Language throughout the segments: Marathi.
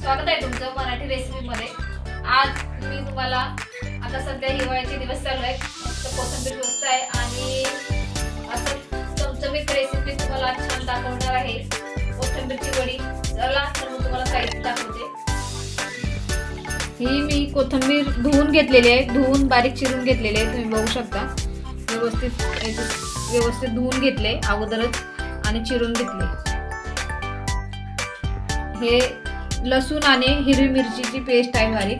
स्वागत आहे तुमचं मराठी रेसिपीमध्ये. आज मी तुम्हाला आता सध्या हिवाळ्याचे दिवस चालू आहे मस्त कोथिंबीर स्वस्त आहे आणि असं चमचमीत रेसिपी तुम्हाला छान दाखवणार आहे. कोथिंबीरची वडी. चला तर मी तुम्हाला साहित्य दाखवते. ही मी कोथिंबीर धुवून घेतलेली आहे. धुवून बारीक चिरून घेतलेली आहे. तुम्ही बघू शकता. व्यवस्थित व्यवस्थित धुवून घेतले अगोदरच आणि चिरून घेतले. हे लसूण आणि हिरवी मिरचीची पेस्ट आहे बारीक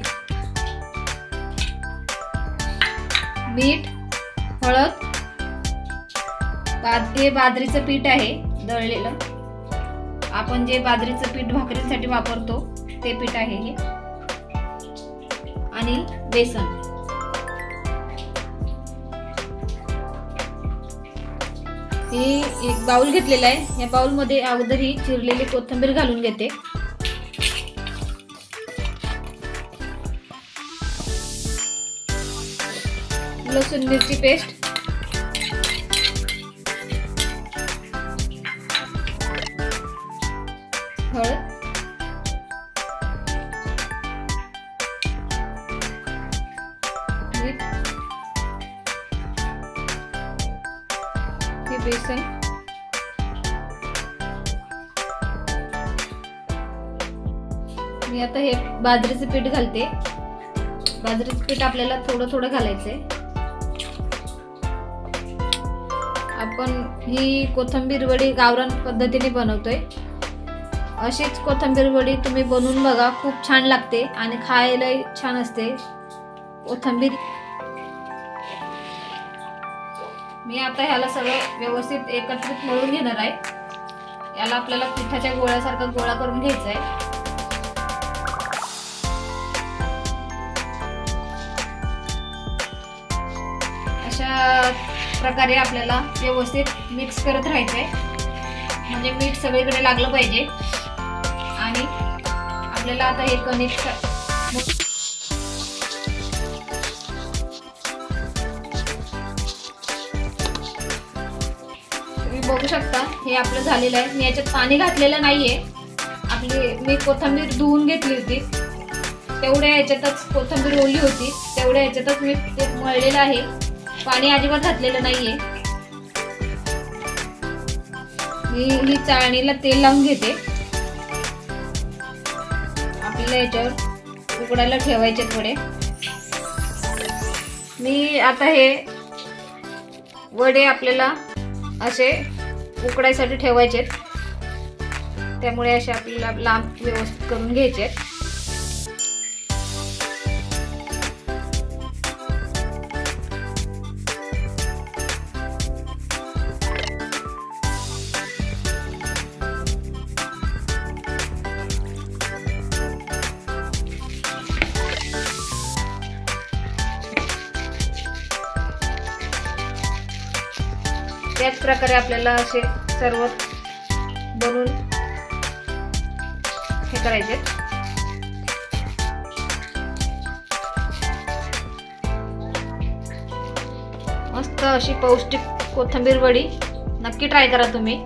मीठ हळद बाद हे बाजरीचं पीठ आहे दळलेलं. आपण जे बाजरीचं पीठ भाकरीसाठी वापरतो ते पीठ आहे हे. आणि बेसन. हे एक बाउल घेतलेला आहे. या बाउलमध्ये अगोदर ही चिरलेली कोथिंबीर घालून घेते. लसूण मिरची पेस्ट हळद. हे बेसन. मी आता हे बाजरीचं पीठ घालते. बाजरीचं पीठ आपल्याला थोडं थोडं घालायचंय. आपण ही कोथिंबीर वडी गावरान पद्धतीने बनवतोय. अशीच कोथिंबीर वडी तुम्ही बनवून बघा खूप छान लागते आणि खायलाही छान असते. कोथंबीर. मी आता ह्याला सगळं व्यवस्थित एकत्रित मळून घेणार आहे. याला आपल्याला पिठाच्या गोळ्यासारखा गोळा करून घ्यायचा आहे अशा प्रकारे आपल्याला व्यवस्थित मिक्स करत राहायचं आहे म्हणजे मीठ सगळीकडे लागलं पाहिजे. आणि आपल्याला आता हे कणिक तुम्ही बघू शकता हे आपलं झालेलं आहे. मी याच्यात पाणी घातलेलं नाहीये. आपली मी कोथिंबीर धुवून घेतली होती. तेवढ्या याच्यातच कोथिंबीर ओली होती. तेवढ्या याच्यातच मी ते मळलेलं आहे. पाणी अजिबात घातलेलं नाहीये. मी ही चाळणीला तेल लावून घेते. आपल्याला याच्यावर उकडायला ठेवायचे थोडे. मी आता हे वडे आपल्याला असे उकडायसाठी ठेवायचे त्यामुळे असे आपल्याला लांब व्यवस्थित करून घ्यायचे त्याच प्रकारे आपल्याला असे सर्व बनवून हे करायचे. मस्त अशी पौष्टिक कोथिंबीर वडी नक्की ट्राय करा तुम्ही.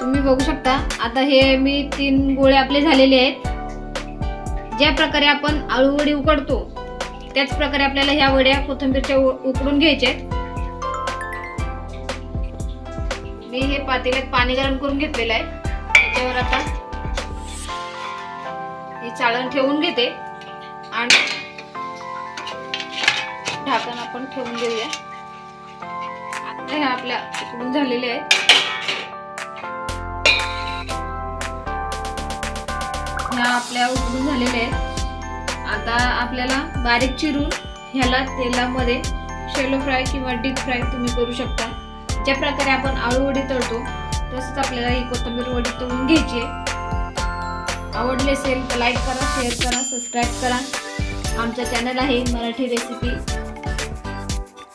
तुम्ही बघू शकता. आता हे मी तीन गोळे आपले झालेले आहेत. ज्या प्रकारे आपण आळू वडी उकडतो त्याच प्रकारे आपल्याला ह्या वड्या कोथिंबीरच्या उकडून घ्यायच्या आहेत. मी हे पातेल्यात पाणी गरम करून घेतलेलं आहे. त्याच्यावर आता हे चाळण ठेवून घेते. आणि ढाकण आपण ठेवून घेऊया. आता ह्या आपल्या उकडून झालेल्या आहेत. आपल्या उकडून झालेले आहेत. आता आपल्याला बारीक चिरून ह्याला तेलामध्ये शेलो फ्राय किंवा डीप फ्राय तुम्ही करू शकता. ज्या प्रकारे आपण आळू वडी तळतो तसंच आपल्याला ही कोथिंबीर वडी तळून घ्यायची आहे. आवडली असेल तर लाईक करा शेअर करा सबस्क्राईब करा. आमचा चॅनल आहे मराठी रेसिपी